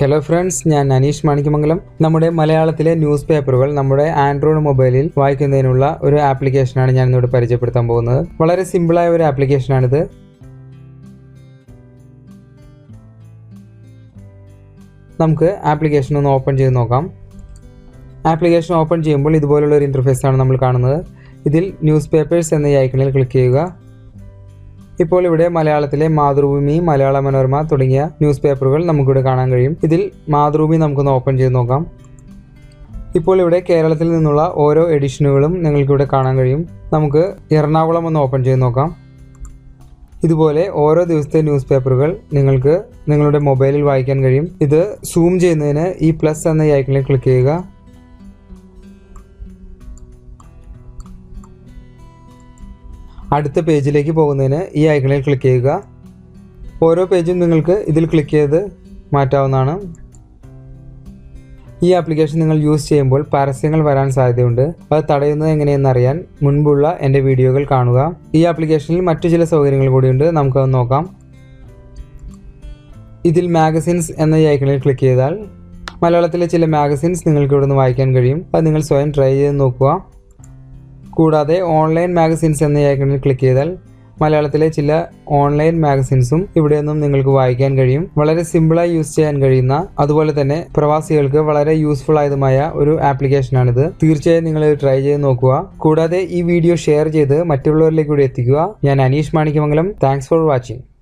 Hello friends ഞാൻ അനീഷ് മാണിക്കമംഗലം നമ്മുടെ മലയാളത്തിലെ ന്യൂസ് പേപ്പറുകൾ നമ്മുടെ ആൻഡ്രോയിഡ് മൊബൈലിൽ വായിക്കുന്നതിനുള്ള ഒരു ആപ്ലിക്കേഷനാണ് ഞാൻ ഇന്നിവിടെ പരിചയപ്പെടുത്താൻ പോകുന്നത്. വളരെ സിമ്പിളായ ഒരു ആപ്ലിക്കേഷനാണിത് നമുക്ക് ആപ്ലിക്കേഷൻ ഒന്ന് ഓപ്പൺ ചെയ്ത് നോക്കാം. ആപ്ലിക്കേഷൻ ഓപ്പൺ ചെയ്യുമ്പോൾ ഇതുപോലുള്ള ഒരു ഇന്റർഫേസ് ആണ് നമ്മൾ കാണുന്നത്. ഇതിൽ ന്യൂസ് പേപ്പേഴ്സ് എന്ന ഈ ഐക്കണിൽ ക്ലിക്ക് ചെയ്യുക. ഇപ്പോൾ ഇവിടെ മലയാളത്തിലെ മാതൃഭൂമി മലയാള മനോരമ തുടങ്ങിയ ന്യൂസ് പേപ്പറുകൾ നമുക്കിവിടെ കാണാൻ കഴിയും. ഇതിൽ മാതൃഭൂമി നമുക്കൊന്ന് ഓപ്പൺ ചെയ്ത് നോക്കാം. ഇപ്പോൾ ഇവിടെ കേരളത്തിൽ നിന്നുള്ള ഓരോ എഡിഷനുകളും നിങ്ങൾക്കിവിടെ കാണാൻ കഴിയും. നമുക്ക് എറണാകുളം ഒന്ന് ഓപ്പൺ ചെയ്ത് നോക്കാം. ഇതുപോലെ ഓരോ ദിവസത്തെ ന്യൂസ് പേപ്പറുകൾ നിങ്ങൾക്ക് നിങ്ങളുടെ മൊബൈലിൽ വായിക്കാൻ കഴിയും. ഇത് സൂം ചെയ്യുന്നതിന് ഈ പ്ലസ് എന്ന ഐക്കണിൽ ക്ലിക്ക് ചെയ്യുക. അടുത്ത പേജിലേക്ക് പോകുന്നതിന് ഈ ഐക്കണിൽ ക്ലിക്ക് ചെയ്യുക. ഓരോ പേജും നിങ്ങൾക്ക് ഇതിൽ ക്ലിക്ക് ചെയ്ത് മാറ്റാവുന്നതാണ്. ഈ ആപ്ലിക്കേഷൻ നിങ്ങൾ യൂസ് ചെയ്യുമ്പോൾ പരസ്യങ്ങൾ വരാൻ സാധ്യതയുണ്ട്. അത് തടയുന്നത് എങ്ങനെയെന്ന് അറിയാൻ മുൻപുള്ള എന്റെ വീഡിയോകൾ കാണുക. ഈ ആപ്ലിക്കേഷനിൽ മറ്റു ചില സൗകര്യങ്ങൾ കൂടിയുണ്ട്. നമുക്കത് നോക്കാം. ഇതിൽ മാഗസിൻസ് എന്ന ഈ ഐക്കണിൽ ക്ലിക്ക് ചെയ്താൽ മലയാളത്തിലെ ചില മാഗസിൻസ് നിങ്ങൾക്ക് ഇവിടുന്ന് വായിക്കാൻ കഴിയും. അത് നിങ്ങൾ സ്വയം ട്രൈ ചെയ്ത് നോക്കുക. കൂടാതെ ഓൺലൈൻ മാഗസിൻസ് എന്ന ഐക്കണിൽ ക്ലിക്ക് ചെയ്താൽ മലയാളത്തിലെ ചില ഓൺലൈൻ മാഗസിൻസും ഇവിടെ നിന്നും നിങ്ങൾക്ക് വായിക്കാൻ കഴിയും. വളരെ സിമ്പിളായി യൂസ് ചെയ്യാൻ കഴിയുന്ന അതുപോലെ തന്നെ പ്രവാസികൾക്ക് വളരെ യൂസ്ഫുൾ ആയതുമായ ഒരു ആപ്ലിക്കേഷനാണിത് തീർച്ചയായും നിങ്ങൾ ട്രൈ ചെയ്ത് നോക്കുക. കൂടാതെ ഈ വീഡിയോ ഷെയർ ചെയ്ത് മറ്റുള്ളവരിലേക്ക് കൂടി എത്തിക്കുക. ഞാൻ Aneesh Manikyamangalam. Thanks for watching